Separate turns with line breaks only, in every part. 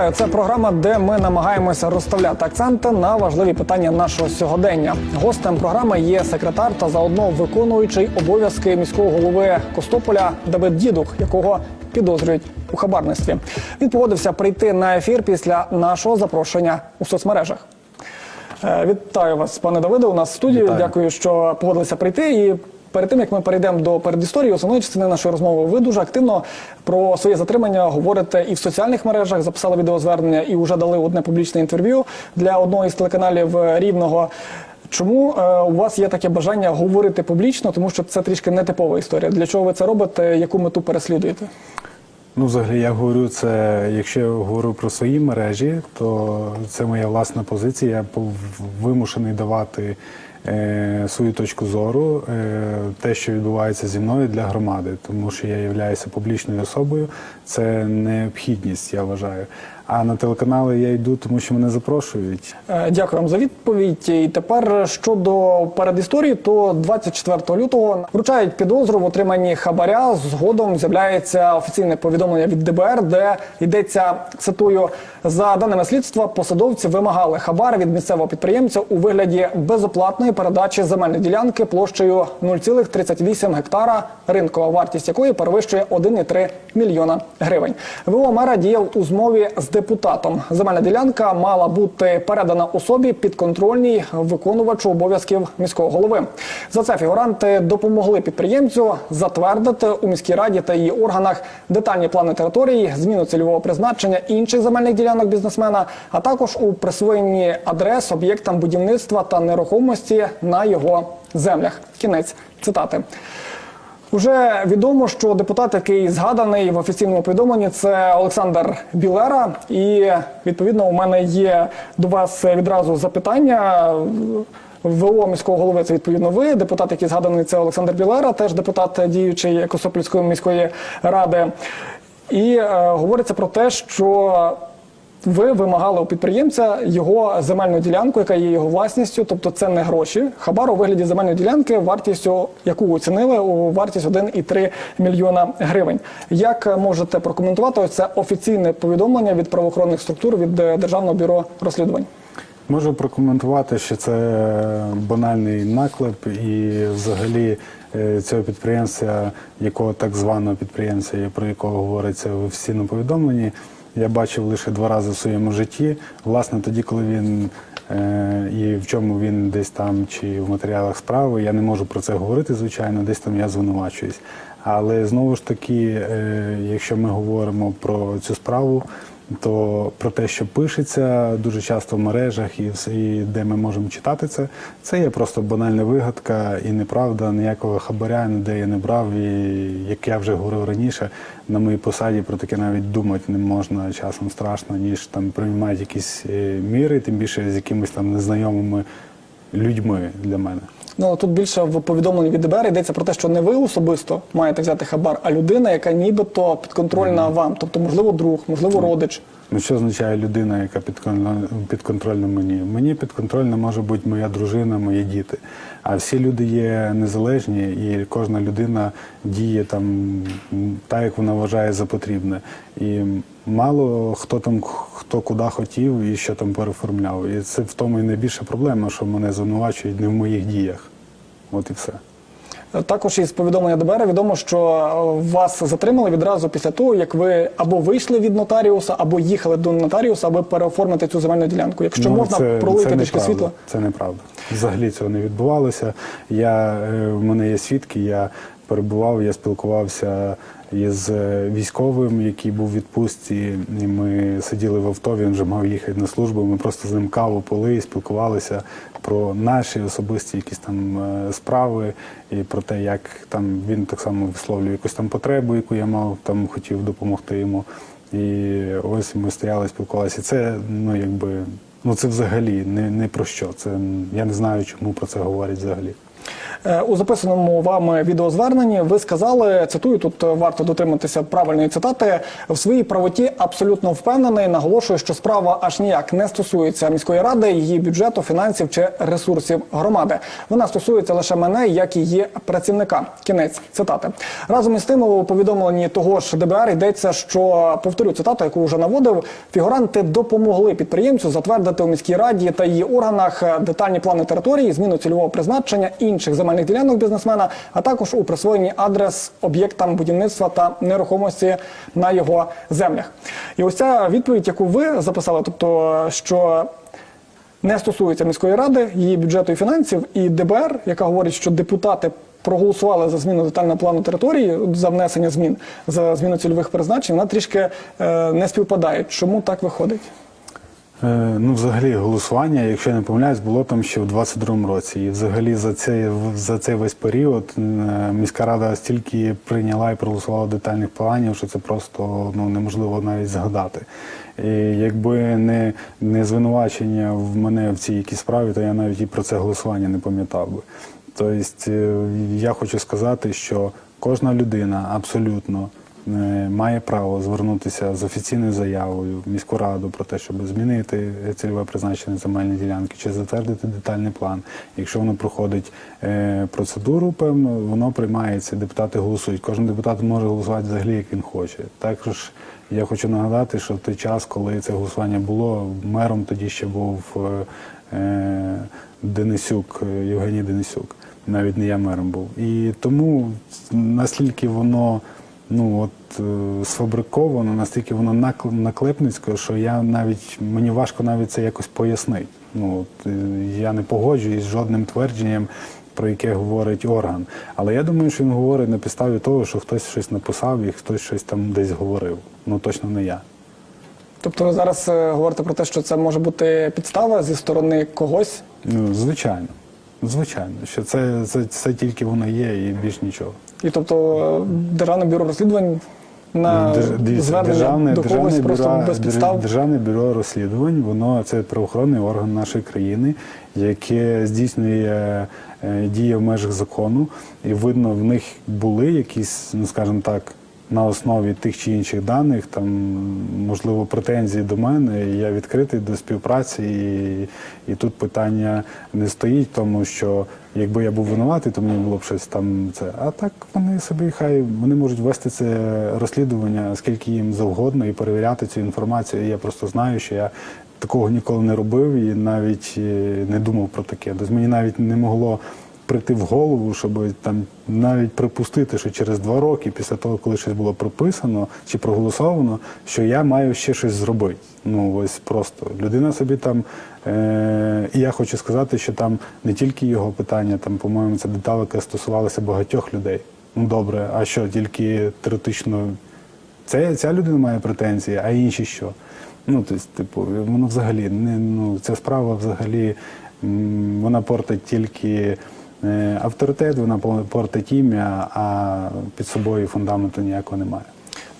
Вітаю, це програма, де ми намагаємося розставляти акценти на важливі питання нашого сьогодення. Гостем програми є секретар та заодно виконуючий обов'язки міського голови Костополя Давид Дідух, якого підозрюють у хабарництві. Він погодився прийти на ефір після нашого запрошення у соцмережах. Е, Вітаю вас, пане Давиде. У нас в студії.
Вітаю.
Дякую, що погодилися прийти. І перед тим як ми перейдемо до передісторії, основної частини нашої розмови, ви дуже активно про своє затримання говорите і в соціальних мережах. Записали відеозвернення і вже дали одне публічне інтерв'ю для одного із телеканалів е, Рівного. Чому е, у вас є таке бажання говорити публічно, тому що це трішки нетипова історія. Для чого ви це робите? Яку мету переслідуєте?
Ну, взагалі, я говорю це, якщо я говорю про свої мережі, то це моя власна позиція. Я вимушений давати свою точку зору, е, те, що відбувається зі мною для громади, тому що я являюся публічною особою. Це необхідність, я вважаю. А на телеканали я йду, тому що мене запрошують.
Е, Дякую вам за відповідь. І тепер щодо передісторії, то 24 лютого вручають підозру в отриманні хабаря. Згодом з'являється офіційне повідомлення від ДБР, де йдеться цитую за даними слідства. Посадовці вимагали хабар від місцевого підприємця у вигляді безоплатної передачі земельної ділянки площею 0,38 гектара, ринкова вартість якої перевищує 1,3 мільйона гривень. ВО мера діяв у змові з депутатом. Земельна ділянка мала бути передана особі підконтрольній виконувачу обов'язків міського голови. За це фігуранти допомогли підприємцю затвердити у міській раді та її органах детальні плани території, зміну цільового призначення інших земельних ділянок бізнесмена, а також у присвоєнні адрес об'єктам будівництва та нерухомості на його землях. Кінець цитати. Уже відомо, що депутат, який згаданий в офіційному повідомленні, це Олександр Білера. І відповідно у мене є до вас відразу запитання. ВО міського голови це відповідно ви. Депутат, який згаданий, це Олександр Білера, теж депутат діючий Косопільської міської ради. І е, говориться про те, що ви вимагали у підприємця його земельну ділянку, яка є його власністю, тобто це не гроші. Хабар у вигляді земельної ділянки, вартістю яку оцінили у вартість 1,3 мільйона гривень. Як можете прокоментувати це офіційне повідомлення від правоохоронних структур від е, Державного бюро розслідувань?
Можу прокоментувати, що це банальний наклеп, і взагалі е, цього підприємця, якого так званого підприємця, про якого говориться в офіційному повідомленні, я бачив лише два рази в своєму житті. Власне, тоді, коли він е, і в чому він десь там чи в матеріалах справи, я не можу про це говорити, звичайно, десь там я звинувачуюсь. Але знову ж таки, е, якщо ми говоримо про цю справу, то про те, що пишеться дуже часто в мережах і, і де ми можемо читати це, це є просто банальна вигадка і неправда, ніякого хабаря ніде я не брав. І як я вже говорив раніше, на моїй посаді про таке навіть думати не можна часом страшно, ніж там приймати якісь е, міри, тим більше з якимись там незнайомими людьми для мене.
Ну тут більше в повідомленні від ДБР йдеться про те, що не ви особисто маєте взяти хабар, а людина, яка нібито підконтрольна вам, тобто, можливо, друг, можливо, родич.
Ну, що означає людина, яка підконтрольна, підконтрольна мені? Мені підконтрольна може бути моя дружина, мої діти. А всі люди є незалежні, і кожна людина діє там так, як вона вважає за потрібне. І мало хто там хто куди хотів і що там переформляв. І це в тому і найбільша проблема, що мене звинувачують не в моїх діях. От і все.
Також із повідомлення ДБР відомо, що е, вас затримали відразу після того, як ви або вийшли від нотаріуса, або їхали до нотаріуса, аби переоформити цю земельну ділянку. Якщо
Ну,
можна пролити трішки світла.
Це неправда. Взагалі цього не відбувалося. Я, е, в мене є свідки, я перебував, я спілкувався із е, військовим, який був в відпустці, і ми сиділи в авто, він вже мав їхати на службу. Ми просто з ним каву пили і спілкувалися про наші особисті якісь там е, справи і про те, як там він так само висловлює якусь там потребу, яку я мав, там хотів допомогти йому. І ось ми стояли, спілкувалися. Це ну якби ну це взагалі не, не про що. Це я не знаю, чому про це говорять взагалі.
Е, У записаному вами відеозверненні ви сказали, цитую, тут варто дотриматися правильної цитати, в своїй правоті абсолютно впевнений, наголошую, що справа аж ніяк не стосується міської ради, її бюджету, фінансів чи ресурсів громади. Вона стосується лише мене, як її працівника. Кінець цитати. Разом із тим у повідомленні того ж ДБР йдеться, що повторю цитату, яку вже наводив. Фігуранти допомогли підприємцю затвердити у міській раді та її органах детальні плани території, зміну цільового призначення інших земельних ділянок бізнесмена, а також у присвоєнні адрес об'єктам будівництва та нерухомості на його землях. І ось ця відповідь, яку ви записали, тобто що не стосується міської ради, її бюджету і фінансів, і ДБР, яка говорить, що депутати проголосували за зміну детального плану території, за внесення змін, за зміну цільових призначень, вона трішки е, не співпадає. Чому так виходить?
Е, Ну, взагалі, голосування, якщо я не помиляюсь, було там ще в 22-му році. І взагалі за цей, за цей весь період е, міська рада стільки прийняла і проголосувала детальних планів, що це просто ну, неможливо навіть згадати. І якби не, не звинувачення в мене в цій якійсь справі, то я навіть і про це голосування не пам'ятав би. Тобто, е, я хочу сказати, що кожна людина абсолютно має право звернутися з офіційною заявою в міську раду про те, щоб змінити цільове призначення земельної ділянки чи затвердити детальний план. Якщо воно проходить е, процедуру, певно, воно приймається. Депутати голосують. Кожен депутат може голосувати взагалі, як він хоче. Також я хочу нагадати, що в той час, коли це голосування було, мером тоді ще був е, е, Денисюк, е, Євгеній Денисюк. Навіть не я мером був. І тому наскільки воно ну от е, сфабриковано, настільки воно накл- наклепницько, що я навіть мені важко навіть це якось пояснити. Ну от, е, я не погоджуюсь з жодним твердженням, про яке говорить орган. Але я думаю, що він говорить на підставі того, що хтось щось написав і хтось щось там десь говорив. Ну точно не я.
Тобто ви зараз е, говорите про те, що це може бути підстава зі сторони когось.
Ну, звичайно. Звичайно, що це, це, це тільки воно є і більш нічого.
І тобто е, Державне бюро розслідувань на
Держ- дивіться,
звернення до когось просто без підстав.
Державне бюро розслідувань, воно це правоохоронний орган нашої країни, яке здійснює е, дії в межах закону, і видно, в них були якісь, ну скажімо так. На основі тих чи інших даних, там можливо претензії до мене. Я відкритий до співпраці, і, і тут питання не стоїть, тому що якби я був винуватий, то мені було б щось там це. А так вони собі хай вони можуть вести це розслідування скільки їм завгодно і перевіряти цю інформацію. І я просто знаю, що я такого ніколи не робив і навіть е, не думав про таке. Тобто мені навіть не могло прийти в голову, щоб там навіть припустити, що через два роки, після того, коли щось було прописано чи проголосовано, що я маю ще щось зробити. Ну ось просто людина собі там. Е- і я хочу сказати, що там не тільки його питання, там, по-моєму, це деталі, яка стосувалася багатьох людей. Ну добре, а що, тільки теоретично це, ця людина має претензії, а інші що? Ну, тобто, типу, воно взагалі не ну, ця справа взагалі вона портить тільки авторитет, вона по- портить ім'я, а під собою фундаменту ніякого немає.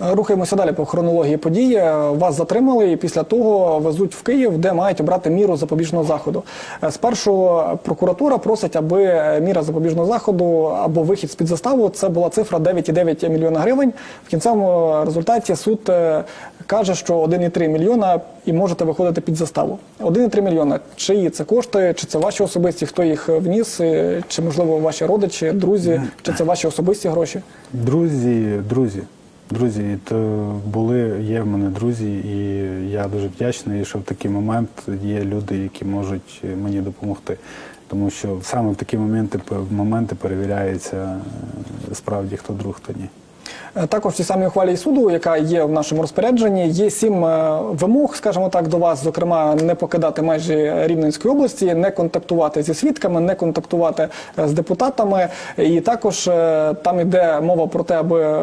Е, Рухаємося далі по хронології події. Е, Вас затримали і після того везуть в Київ, де мають обрати міру запобіжного заходу. Е, Спершу прокуратура просить, аби е, міра запобіжного заходу або вихід з під заставу це була цифра 9,9 мільйона гривень. В кінцевому результаті суд е, каже, що 1,3 мільйона і можете виходити під заставу. 1,3 мільйона. Чиї це кошти, чи це ваші особисті, хто їх вніс, е, чи можливо ваші родичі, друзі, чи це ваші особисті гроші?
Друзі, друзі, друзі, то були, є в мене друзі, і я дуже вдячний, що в такий момент є люди, які можуть мені допомогти. Тому що саме в такі моменти, моменти перевіряється е, справді хто друг, хто ні.
Е, Також в цій самій ухвалі суду, яка є в нашому розпорядженні, є сім е, вимог, скажімо так, до вас, зокрема, не покидати межі Рівненської області, не контактувати зі свідками, не контактувати е, з депутатами. І також там іде мова про те, аби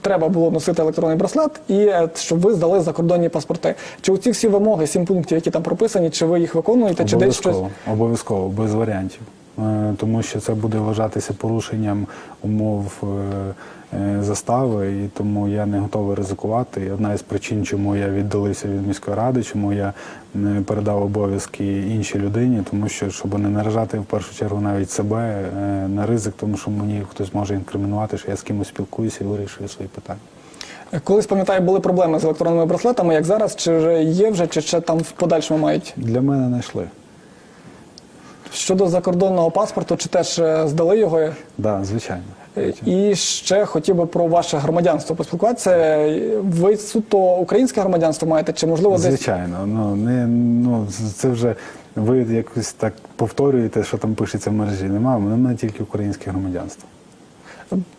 треба було носити електронний браслет, і щоб ви здали закордонні паспорти. Чи у ці всі вимоги, сім пунктів, які там прописані, чи ви їх виконуєте, чи десь щось?
Обов'язково, без варіантів. Е, Тому що це буде вважатися порушенням умов е, е, застави, і тому я не готовий ризикувати. І одна із причин, чому я віддалився від міської ради, чому я передав обов'язки іншій людині, тому що щоб не наражати в першу чергу навіть себе на ризик, тому що мені хтось може інкримінувати, що я з кимось спілкуюся і вирішую свої питання.
Колись пам'ятаю, були проблеми з електронними браслетами, як зараз, чи вже є вже, чи ще там в подальшому мають?
Для мене не йшли.
Щодо закордонного паспорту, чи теж е, здали його?
Так, да, звичайно.
Е, І ще хотів би про ваше громадянство поспілкуватися. Ви суто українське громадянство маєте, чи можливо десь
Звичайно, ну не ну це вже ви якось так повторюєте, що там пишеться в мережі. Немає, у мене тільки українське громадянство.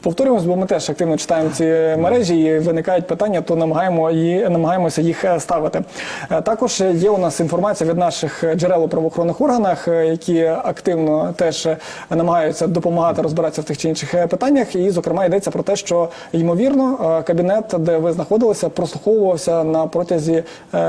Повторюємось, бо ми теж активно читаємо ці мережі і виникають питання, то намагаємо і намагаємося їх е, ставити. Е, Також є у нас інформація від наших джерел у правоохоронних органах, е, які активно теж намагаються допомагати розбиратися в тих чи інших питаннях. І, зокрема, йдеться про те, що ймовірно кабінет, де ви знаходилися, прослуховувався на протязі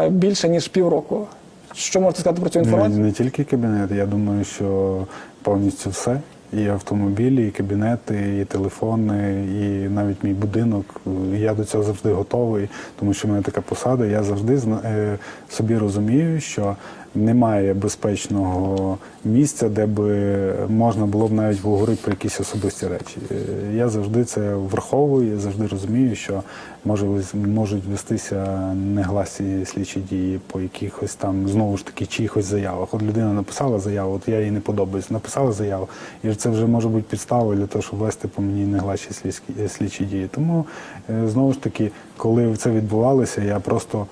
більше ніж півроку. Що можете сказати про цю
Не,
інформацію?
не тільки кабінет, я думаю, що повністю все. І автомобілі, і кабінети, і телефони, і навіть мій будинок. Я до цього завжди готовий, тому що в мене така посада. Я завжди е, собі розумію, що немає безпечного місця, де би можна було б навіть поговорити про якісь особисті речі. Е, Я завжди це враховую, я завжди розумію, що може можуть вестися негласні слідчі дії по якихось там знову ж таки чиїхось заявах. От людина написала заяву, от я їй не подобаюсь, написала заяву, і це вже може бути підставою для того, щоб вести по мені негласні слідські- слідчі дії. Тому е, знову ж таки, коли це відбувалося, я просто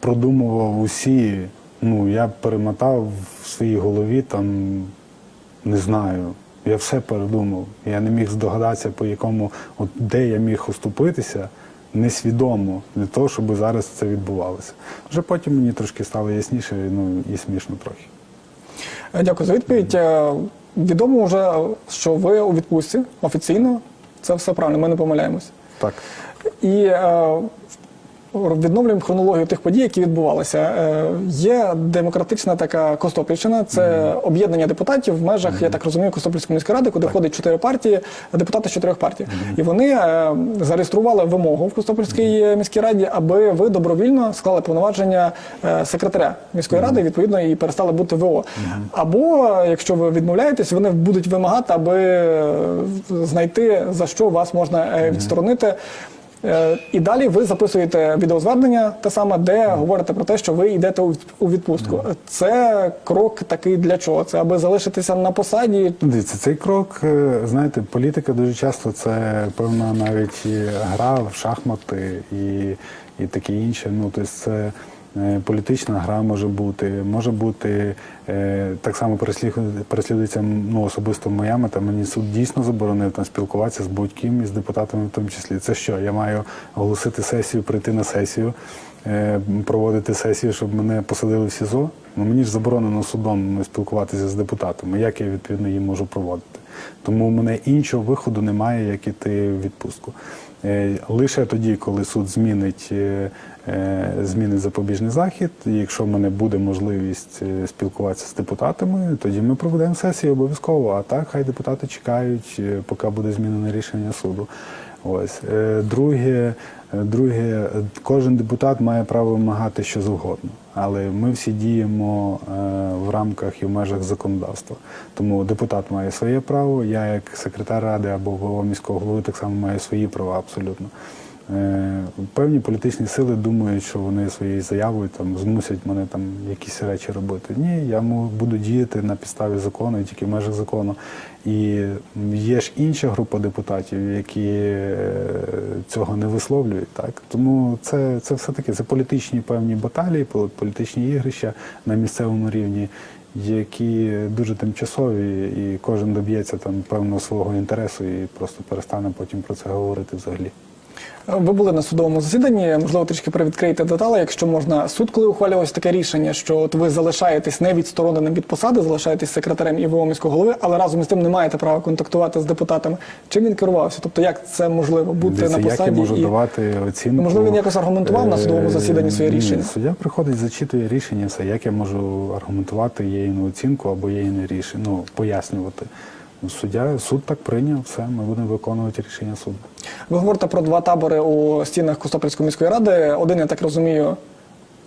продумував усі. Ну, я перемотав в своїй голові там, не знаю. Я все передумав. Я не міг здогадатися, по якому, от де я міг уступитися несвідомо для того, щоб зараз це відбувалося. Вже потім мені трошки стало ясніше, ну і смішно трохи.
Е, Дякую за відповідь. Е, Відомо вже, що ви у відпустці офіційно. Це все правильно, ми не помиляємось.
Так.
І е, відновлюємо хронологію тих подій, які відбувалися. Е, є демократична така Костопільщина, це об'єднання депутатів в межах, я так розумію, Костопільської міської ради, куди входить чотири партії, депутати з чотирьох партій. І вони е, зареєстрували вимогу в Костопільській міській раді, аби ви добровільно склали повноваження е, секретаря міської ради, відповідно, і перестали бути ВО. Або, е, якщо ви відмовляєтесь, вони будуть вимагати, аби е, знайти за що вас можна е, відсторонити. Е, І далі ви записуєте відеозвернення, те саме, де говорите про те, що ви йдете у від- у відпустку. Це крок такий для чого? Це аби залишитися на посаді.
Дивіться, цей крок, е, знаєте, політика дуже часто це певна навіть гра в шахмати і, і таке інше. Ну, тобто це політична гра може бути, може бути е, так само переслідується, ну, особисто моя мета. Мені суд дійсно заборонив там спілкуватися з будь-ким із депутатами в тому числі. Це що? Я маю оголосити сесію, прийти на сесію. е, Проводити сесію, щоб мене посадили в СІЗО. Ну мені ж заборонено судом спілкуватися з депутатами. Як я відповідно її можу проводити? Тому в мене іншого виходу немає, як іти в відпустку. Е, Лише тоді, коли суд змінить, е, е, змінить запобіжний захід, якщо в мене буде можливість спілкуватися з депутатами, тоді ми проведемо сесію обов'язково. А так, хай депутати чекають, поки буде змінене рішення суду. Ось Е, друге, е, друге, кожен депутат має право вимагати що завгодно, але ми всі діємо е, в рамках і в межах законодавства. Тому депутат має своє право. Я, як секретар ради або голова міського голови, так само маю свої права абсолютно. Е, Певні політичні сили думають, що вони своєю заявою там змусять мене там якісь речі робити. Ні, я буду діяти на підставі закону і тільки в межах закону. І є ж інша група депутатів, які е, цього не висловлюють. Так тому це, це все таки це політичні певні баталії, політичні ігрища на місцевому рівні. Які дуже тимчасові, і кожен доб'ється там певного свого інтересу і просто перестане потім про це говорити взагалі.
Ви були на судовому засіданні, можливо, трішки привідкриєте деталі, якщо можна. Суд, коли ухвалювався таке рішення, що от ви залишаєтесь не відстороненим від посади, залишаєтесь секретарем ІВО міського голови, але разом із тим не маєте права контактувати з депутатами. Чим він керувався? Тобто, як це можливо бути
Дивіться,
на посаді?
як я можу
і...
давати оцінку?
Можливо, він якось аргументував на судовому
Е,
засіданні своє
ні,
рішення?
Суддя приходить, зачитує рішення, все. Як я можу аргументувати її оцінку або її не рішення, ну, пояснювати. Суддя, суд так прийняв, все, ми будемо виконувати рішення суду.
Ви говорите про два табори у стінах Костопільської міської ради. Один, я так розумію,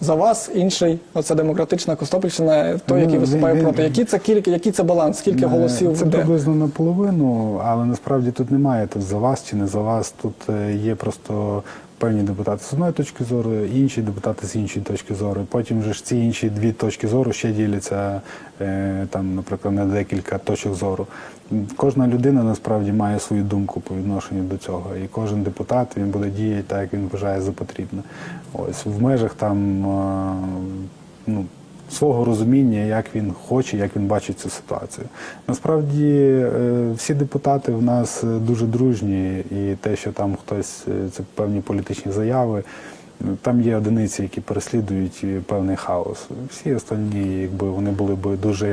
за вас, інший оце демократична Костопільщина, той, який
Ну,
виступає проти. Який це кілька, який це баланс? Скільки
Е,
голосів
Це
де?
приблизно наполовину, але насправді тут немає тут за вас чи не за вас. Тут е, є просто певні депутати з одної точки зору, інші депутати з іншої точки зору. Потім же ж ці інші дві точки зору ще діляться е, там, наприклад, на декілька точок зору. Кожна людина насправді має свою думку по відношенню до цього, і кожен депутат він буде діяти так, як він вважає за потрібне. Ось в межах там ну свого розуміння, як він хоче, як він бачить цю ситуацію. Насправді е, всі депутати в нас е, дуже дружні, і те, що там хтось е, це певні політичні заяви. Там є одиниці, які переслідують певний хаос. Всі останні, якби вони були б дуже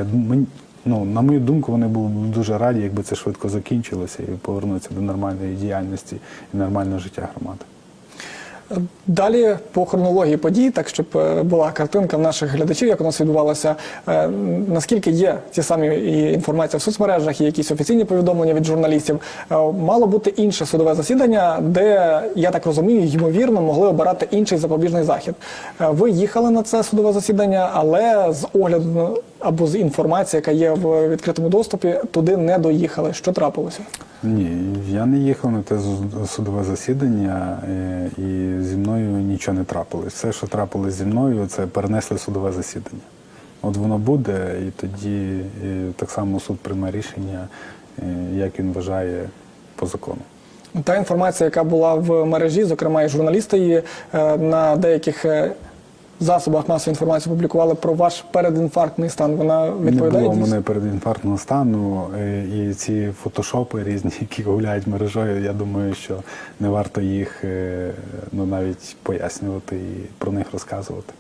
ну, на мою думку, вони були б дуже раді, якби це швидко закінчилося і повернутися до нормальної діяльності і нормального життя громади.
Далі по хронології подій, так щоб е, була картинка в наших глядачів, як у нас відбувалося. Е, Наскільки є ті самі інформація в соцмережах, і якісь офіційні повідомлення від журналістів, е, мало бути інше судове засідання, де я так розумію, ймовірно могли обирати інший запобіжний захід. Ви їхали на це судове засідання, але з огляду або з інформації, яка є в відкритому доступі, туди не доїхали. Що трапилося?
Ні, я не їхав на те судове засідання, і зі мною нічого не трапилось. Все, що трапилось зі мною, це перенесли судове засідання. От воно буде, і тоді і так само суд прийме рішення, е, як він вважає по закону.
Та інформація, яка була в мережі, зокрема і журналісти її е, на деяких е, засобах масової інформації публікували про ваш передінфарктний стан. Вона
Не
відповідає
було
дійсно?
мене передінфарктного стану, е, і ці фотошопи різні, які гуляють мережою, я думаю, що не варто їх е, ну, навіть пояснювати і про них розказувати.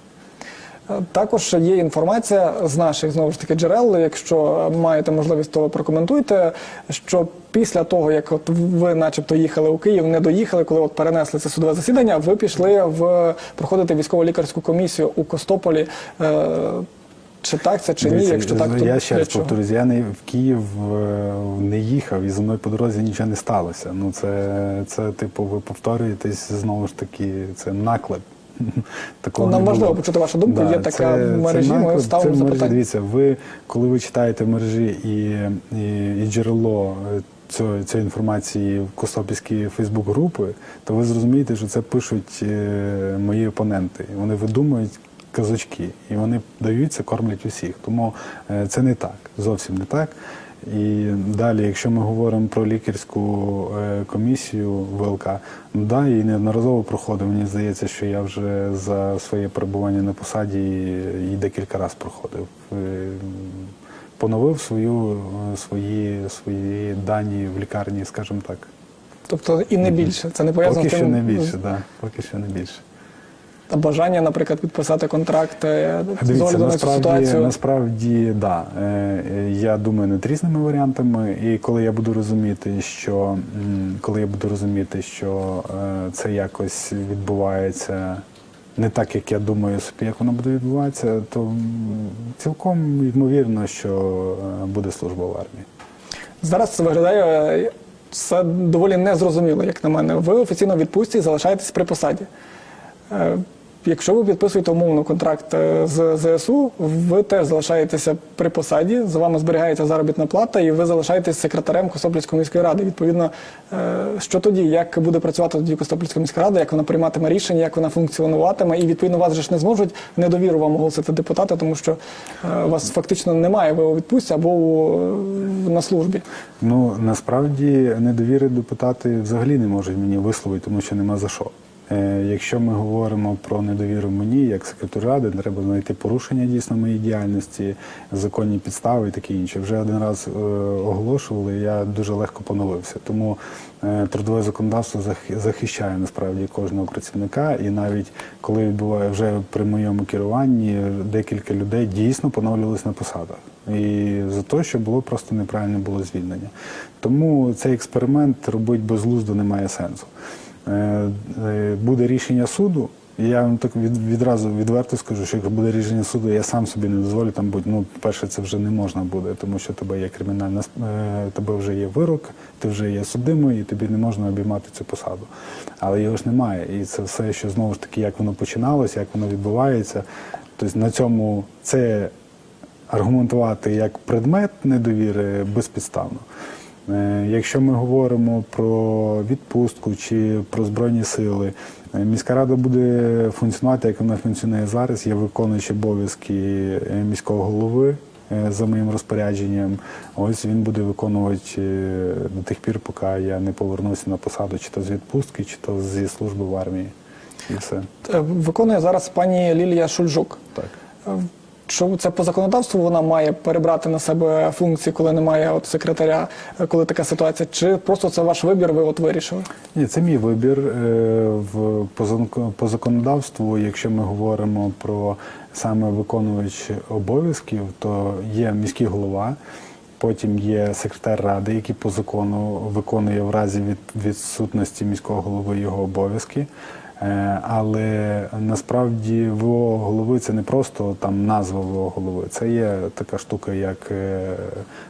Також є інформація з наших знову ж таки джерел. Якщо маєте можливість, то прокоментуйте. Що після того, як от ви, начебто, їхали у Київ, не доїхали, коли от перенесли це судове засідання, ви пішли в проходити військово-лікарську комісію у Костополі. Е, Чи так це чи ні?
Дивіться,
Якщо так, то
я ще раз повторюсь, я не в Київ е, не їхав і зі мною по дорозі нічого не сталося. Ну це, це типу, ви повторюєтесь знову ж таки, це наклеп. Такого
Ну, нам
не
важливо
було.
почути вашу думку. Є така в мережі, ми
наклеп,
ставимо
це в мережі.
запитання.
Дивіться, ви коли ви читаєте мережі і, і, і джерело е, цього, цієї інформації в Костопільській Фейсбук-групи, то ви зрозумієте, що це пишуть е, мої опоненти. Вони видумують казочки, і вони даються, кормлять усіх. Тому е, це не так, зовсім не так. І далі, якщо ми говоримо про лікарську е, комісію ВЛК, ну да, і неодноразово проходив. Мені здається, що я вже за своє перебування на посаді і декілька разів проходив. Е, Поновив свою, е, свої, свої дані в лікарні, скажімо так.
Тобто і не більше. Це не пов'язано
Поки що не більше, да, поки що не більше.
Бажання, наприклад, підписати контракт е, з огляду на цю ситуацію.
насправді, да. Е, Я думаю над різними варіантами, і коли я буду розуміти, що коли я буду розуміти, що е, це якось відбувається не так, як я думаю собі, як воно буде відбуватися, то цілком ймовірно, що буде служба в армії.
Зараз це виглядає е, все доволі незрозуміло, як на мене. Ви офіційно відпустці і залишаєтесь при посаді. Якщо ви підписуєте умовно контракт е, з ЗСУ, ви теж залишаєтеся при посаді, за вами зберігається заробітна плата, і ви залишаєтесь секретарем Костопільської міської ради. Відповідно, е, що тоді, як буде працювати тоді Костопільська міська рада, як вона прийматиме рішення, як вона функціонуватиме, і відповідно вас же ж не зможуть недовіру вам оголосити депутати, тому що е, вас фактично немає, ви у відпустці або на службі.
Ну насправді недовіри депутати взагалі не можуть мені висловити, тому що нема за що. Е, Якщо ми говоримо про недовіру мені, як секретарю ради, треба знайти порушення дійсно моєї діяльності, законні підстави і таке інше. Вже один раз е, оголошували, я дуже легко поновився. Тому е, трудове законодавство захищає насправді кожного працівника, і навіть коли буває вже при моєму керуванні декілька людей дійсно поновлювалися на посадах. І за те, що було просто неправильне було звільнення. Тому цей експеримент робити безглуздо немає сенсу. Е, е, Буде рішення суду, я вам так відразу відверто скажу, що якщо буде рішення суду, я сам собі не дозволю там бути. Ну, перше, це вже не можна буде, тому що тебе є кримінальна е, тебе вже є вирок, ти вже є судимий, і тобі не можна обіймати цю посаду. Але його ж немає. І це все, що знову ж таки, як воно починалося, як воно відбувається. Тобто на цьому це аргументувати як предмет недовіри безпідставно. Е, Якщо ми говоримо про відпустку чи про збройні сили, е, міська рада буде функціонувати, як вона функціонує зараз. Є виконуючі обов'язки е, міського голови за моїм розпорядженням. Ось він буде виконувати до тих пір, поки я не повернуся на посаду, чи то з відпустки, чи то зі служби в армії. І все.
Виконує зараз пані Лілія Шульжук.
Так.
Що це по законодавству вона має перебрати на себе функції, коли немає от секретаря, е, коли така ситуація, чи просто це ваш вибір, ви от вирішили?
Ні, це мій вибір Е, в по законодавству. Якщо ми говоримо про саме виконувач обов'язків, то є міський голова. Потім є секретар ради, який по закону виконує в разі від відсутності міського голови його обов'язки. Е, Але насправді ВО голови це не просто там назва ВО голови, це є така штука, як е,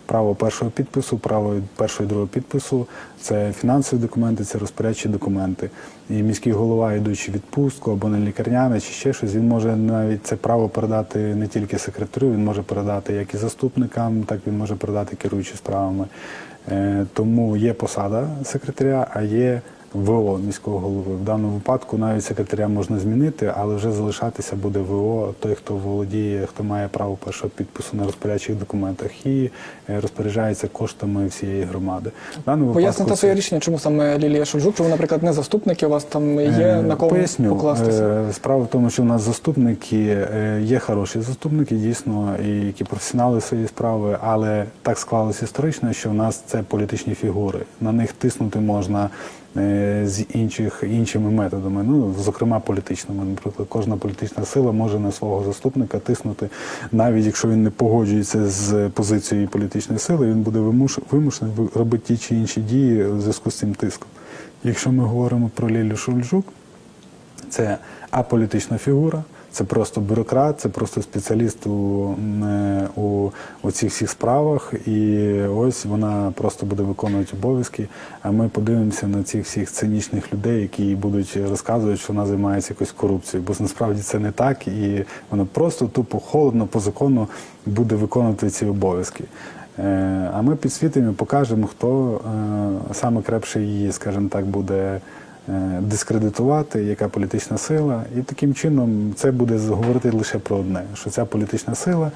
право першого підпису, право першого і другого підпису, це фінансові документи, це розпорядчі документи. І міський голова, йдучи в відпустку або на лікарняне, чи ще щось, він може навіть це право передати не тільки секретарю, він може передати як і заступникам, так він може передати керуючи справами. Е, Тому є посада секретаря, а є ВО міського голови. В даному випадку навіть секретаря можна змінити, але вже залишатися буде ВО, той, хто володіє, хто має право першого підпису на розпорядчих документах і е, розпоряджається коштами всієї громади. В даному
Пояснити
випадку
своє
це-
рішення, чому саме Лілія Шульжук, чому, наприклад, не заступники, у вас там є
Е,
на кому
Поясню.
покластися?
Е, Справа в тому, що у нас заступники є хороші заступники, дійсно, і які професіонали своєї справи, але так склалося історично, що в нас це політичні фігури. На них тиснути можна. Е, З інших іншими методами, ну зокрема політичними. Наприклад, кожна політична сила може на свого заступника тиснути, навіть якщо він не погоджується з позицією політичної сили, він буде вимуш- вимушений робити ті чи інші дії в зв'язку з цим тиском. Якщо ми говоримо про Лілю Шульжук, це аполітична фігура, це просто бюрократ, це просто спеціаліст у, у, у цих всіх справах. І ось вона просто буде виконувати обов'язки. А ми подивимося на цих всіх цинічних людей, які будуть розказувати, що вона займається якоюсь корупцією. Бо насправді це не так, і вона просто тупо холодно по закону буде виконувати ці обов'язки. Е, А ми підсвітимо і покажемо, хто е, саме крепше її, скажімо так, буде дискредитувати, яка політична сила. І таким чином це буде говорити лише про одне: що ця політична сила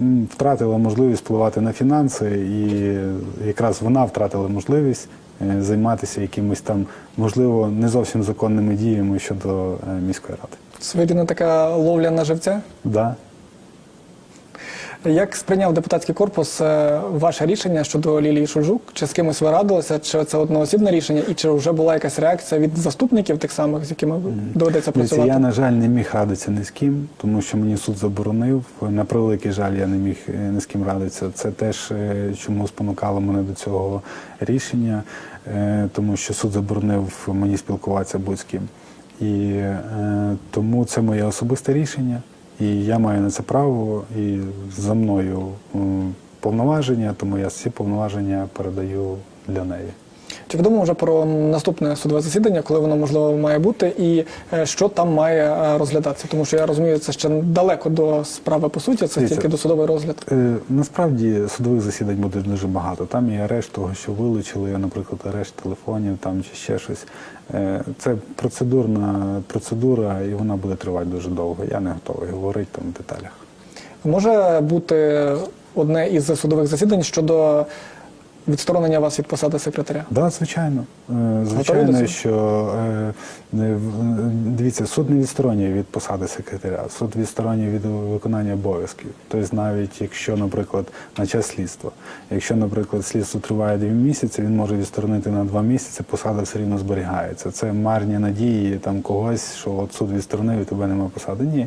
втратила можливість впливати на фінанси, і якраз вона втратила можливість е, займатися якимись там, можливо, не зовсім законними діями щодо е, міської ради.
Своєрідна така ловля на живця.
Да.
Як сприйняв депутатський корпус е, ваше рішення щодо Лілії Шульжук? Чи з кимось ви радилися, чи це одноосібне рішення, і чи вже була якась реакція від заступників тих самих, з якими доведеться працювати?
я, на жаль, не міг радитися ні з ким, тому що мені суд заборонив. На превеликий жаль, я не міг е, ні з ким радитися. Це теж е, чому спонукало мене до цього рішення, тому що суд заборонив мені спілкуватися будь з ким. І тому це моє особисте рішення, і я маю на це право, і за мною повноваження, тому я всі повноваження передаю для неї.
Чи відомо вже про наступне судове засідання, коли воно можливо має бути, і е, що там має е, розглядатися? Тому що я розумію, це ще далеко до справи по суті, це тільки до судовий розгляд.
Е, Насправді судових засідань буде дуже багато. Там і арешт того, що вилучили, наприклад, арешт телефонів там чи ще щось. Е, Це процедурна процедура, і вона буде тривати дуже довго. Я не готовий говорити там в деталях.
Може бути одне із судових засідань щодо відсторонення вас від посади секретаря?
Так, да, звичайно. Е, Звичайно, що е, в- дивіться, суд не відсторонює від посади секретаря, суд відсторонює від виконання обов'язків. Тобто, навіть якщо, наприклад, на час слідства, якщо, наприклад, слідство триває 2 місяці, він може відсторонити на 2 місяці, посада все рівно зберігається. Це марні надії там когось, що от суд відсторонив і тебе немає посади. Ні.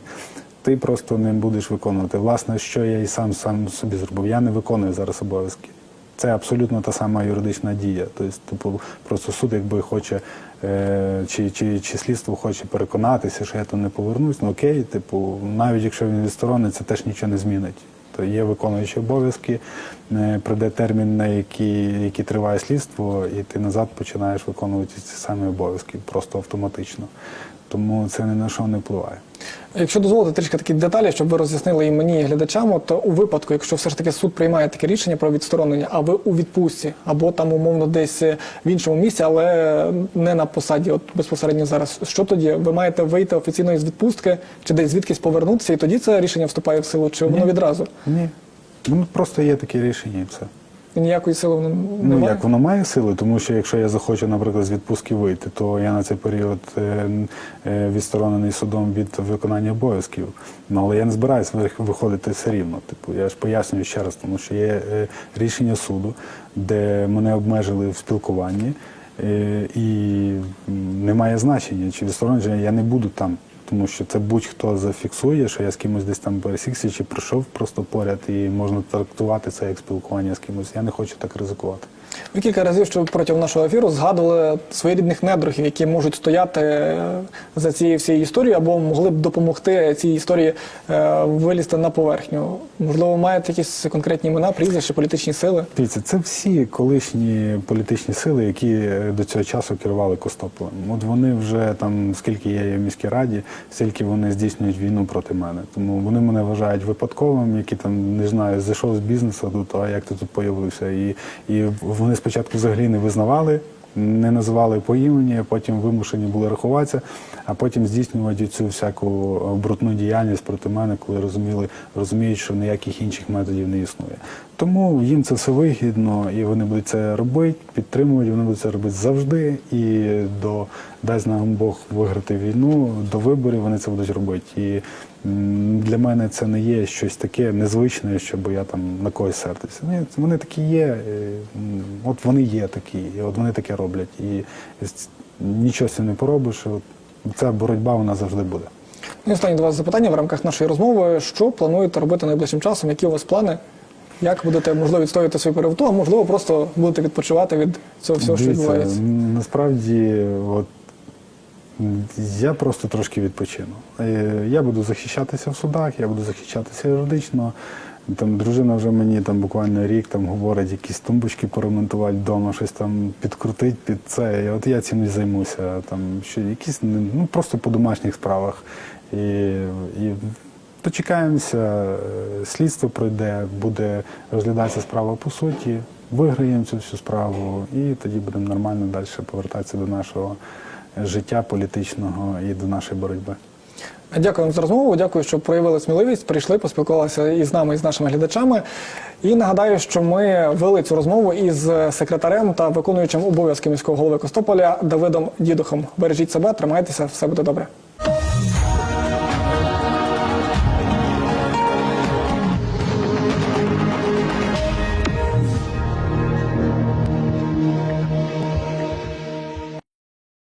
Ти просто не будеш виконувати. Власне, що я і сам сам собі зробив. Я не виконую зараз обов'язки. Це абсолютно та сама юридична дія. Тобто, типу, просто суд, якби хоче, е, чи, чи, чи слідство хоче переконатися, що я там не повернусь, ну окей, типу, навіть якщо він відсторонить, це теж нічого не змінить. То є виконуючі обов'язки, е, прийде термін, на який, який триває слідство, і ти назад починаєш виконувати ці самі обов'язки просто автоматично. Тому це ні на що не впливає.
Якщо дозволити трішки такі деталі, щоб ви роз'яснили і мені і глядачам, от у випадку, якщо все ж таки суд приймає таке рішення про відсторонення, а ви у відпустці, або там умовно десь в іншому місці, але не на посаді, от безпосередньо зараз, що тоді? Ви маєте вийти офіційно із відпустки, чи десь звідкись повернутися, і тоді це рішення вступає в силу, чи воно відразу?
Ні. Ну просто є таке рішення і все.
І ніякої сили воно
Ну
немає?
як воно має сили, тому що якщо я захочу, наприклад, з відпустки вийти, то я на цей період е, е, відсторонений судом від виконання обов'язків. Ну але я не збираюся виходити все рівно. Типу, я ж пояснюю ще раз, тому що є е, рішення суду, де мене обмежили в спілкуванні, і немає значення, чи відсторонення я не буду там. Тому що це будь-хто зафіксує, що я з кимось десь там пересікся чи прийшов просто поряд, і можна трактувати це як спілкування з кимось. Я не хочу так ризикувати.
Ви кілька разів, що протягом нашого ефіру згадували своєрідних недругів, які можуть стояти е, за цією всією історією, або могли б допомогти цій історії е, вилізти на поверхню. Можливо, маєте якісь конкретні імена, прізвища, політичні сили?
Дивіться, це всі колишні політичні сили, які е, до цього часу керували Костополем. От вони вже там, скільки я є в міській раді, стільки вони здійснюють війну проти мене. Тому вони мене вважають випадковим, які там не знаю, зайшов з бізнесу тут, а як ти тут появився. І, і вони спочатку взагалі не визнавали. Не називали по імені, потім вимушені були рахуватися, а потім здійснювати цю всяку е, брудну діяльність проти мене, коли розуміли, розуміють, що ніяких інших методів не існує. Тому їм це все вигідно, і вони будуть це робити, підтримувати, вони будуть це робити завжди. І до дасть нам Бог виграти війну, до виборів вони це будуть робити. І для мене це не є щось таке незвичне, щоб я там на когось сердився. Ні, вони такі є, е, от вони є такі, і от вони таке роблять. І нічого з цим не поробиш. От Ця боротьба вона завжди буде.
І останнє до вас запитання в рамках нашої розмови. Що плануєте робити найближчим часом? Які у вас плани? Як будете можливо відстоювати свою перевту, а можливо, просто будете відпочивати від цього всього, що відбувається?
насправді, от я просто трошки відпочину. Е, Я буду захищатися в судах, я буду захищатися юридично. Там дружина вже мені там буквально рік там говорить, якісь тумбочки поремонтувати вдома, щось там підкрутить під це. І от я цим і займуся. Там що якісь ну просто по домашніх справах. І, і Дочекаємося, е, слідство пройде, буде розглядатися справа по суті, виграємо цю всю справу, і тоді будемо нормально далі повертатися до нашого життя політичного і до нашої боротьби.
Дякую вам за розмову. Дякую, що проявили сміливість, прийшли, поспілкувалися і з нами, і з нашими глядачами. І нагадаю, що ми вели цю розмову із секретарем та виконуючим обов'язки міського голови Костополя Давидом Дідухом. Бережіть себе, тримайтеся, все буде добре.